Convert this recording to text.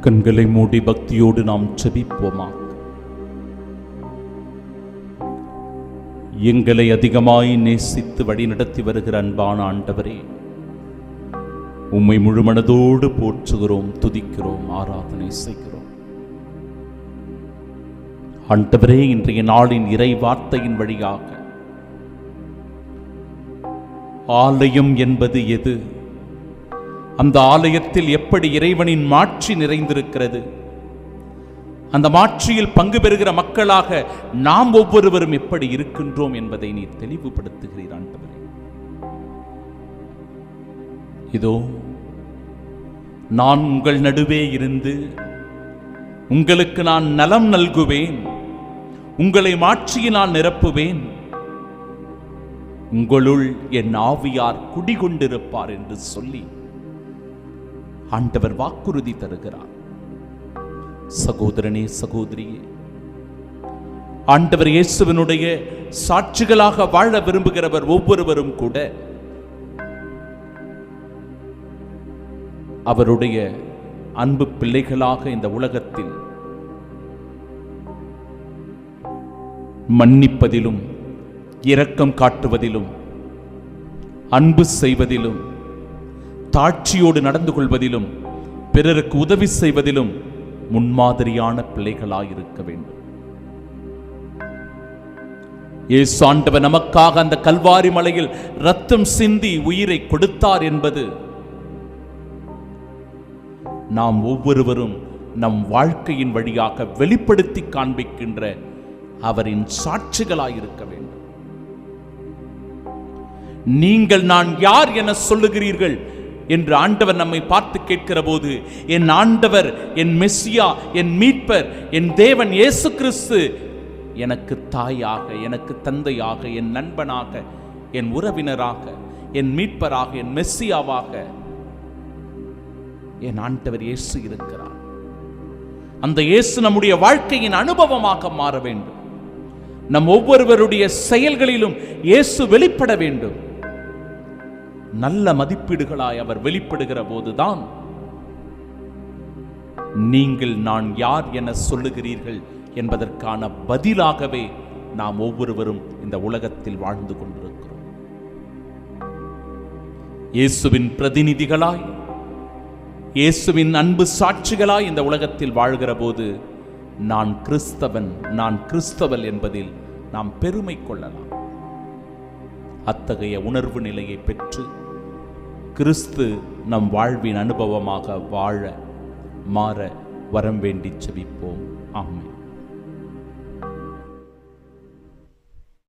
கண்களை மூடி பக்தியோடு நாம் செபிப்போமா? எங்களை அதிகமாய் நேசித்து வழிநடத்தி வருகிற அன்பான ஆண்டவரே உம்மை முழுமனதோடு போற்றுகிறோம் துதிக்கிறோம் ஆராதனை செய்கிறோம். ஆண்டவரே இன்றைய நாளின் இறை வார்த்தையின் வழியாக ஆலயம் என்பது எது? அந்த ஆலயத்தில் எப்படி இறைவனின் மாட்சி நிறைந்திருக்கிறது? அந்த மாட்சியில் பங்கு பெறுகிற மக்களாக நாம் ஒவ்வொருவரும் எப்படி இருக்கின்றோம் என்பதை நீ தெளிவுபடுத்துகிறீர் ஆண்டவரே. இதோ நான் உங்கள் நடுவே இருந்து உங்களுக்கு நான் நலம் நல்குவேன் உங்களை மாட்சியினால் நிரப்புவேன். உங்களுள் என் ஆவியார் குடிகொண்டிருப்பார் என்று சொல்லி ஆண்டவர் வாக்குறுதி தருகிறார். சகோதரனே சகோதரியே ஆண்டவர் இயேசுவனுடைய சாட்சிகளாக வாழ விரும்புகிறவர் ஒவ்வொருவரும் கூட அவருடைய அன்பு பிள்ளைகளாக இந்த உலகத்தில் மன்னிப்பதிலும் இரக்கம் காட்டுவதிலும் அன்பு செய்வதிலும் தாட்சியோடு நடந்து கொள்வதிலும் பிறருக்கு உதவி செய்வதிலும் முன்மாதிரியான பிள்ளைகளாயிருக்க வேண்டும். இயேசு ஆண்டவர் நமக்காக அந்த கல்வாரி மலையில் ரத்தம் சிந்தி உயிரை கொடுத்தார் என்பது நாம் ஒவ்வொருவரும் நம் வாழ்க்கையின் வழியாக வெளிப்படுத்தி காண்பிக்கின்ற அவரின் சாட்சிகளாயிருக்க வேண்டும். நீங்கள் நான் யார் என சொல்லுகிறீர்கள்? என்று ஆண்டவர் நம்மை பார்த்து கேட்கிற போது என் ஆண்டவர் என் மெஸ்ஸியா என் மீட்பர் என் தேவன் இயேசு கிறிஸ்து எனக்கு தாயாக எனக்கு தந்தையாக என் நண்பனாக என் உறவினராக என் மீட்பராக என் மெஸ்ஸியாவாக என் ஆண்டவர் இயேசு இருக்கிறார். அந்த இயேசு நம்முடைய வாழ்க்கையின் அனுபவமாக மாற வேண்டும். நம் ஒவ்வொருவருடைய செயல்களிலும் இயேசு வெளிப்பட வேண்டும். நல்ல மதிப்பீடுகளாய் அவர் வெளிப்படுகிற போதுதான் நீங்கள் நான் யார் என சொல்லுகிறீர்கள் என்பதற்கான பதிலாகவே நாம் ஒவ்வொருவரும் இந்த உலகத்தில் வாழ்ந்து கொண்டிருக்கிறோம். இயேசுவின் பிரதிநிதிகளாய் இயேசுவின் அன்பு சாட்சிகளாய் இந்த உலகத்தில் வாழ்கிற போது நான் கிறிஸ்தவன் நான் கிறிஸ்தவல் என்பதில் நாம் பெருமை கொள்ளலாம். அத்தகைய உணர்வு நிலையை பெற்று கிறிஸ்து நம் வாழ்வின் அனுபவமாக வாழ மாற வரம் வேண்டி செபிப்போம். ஆமை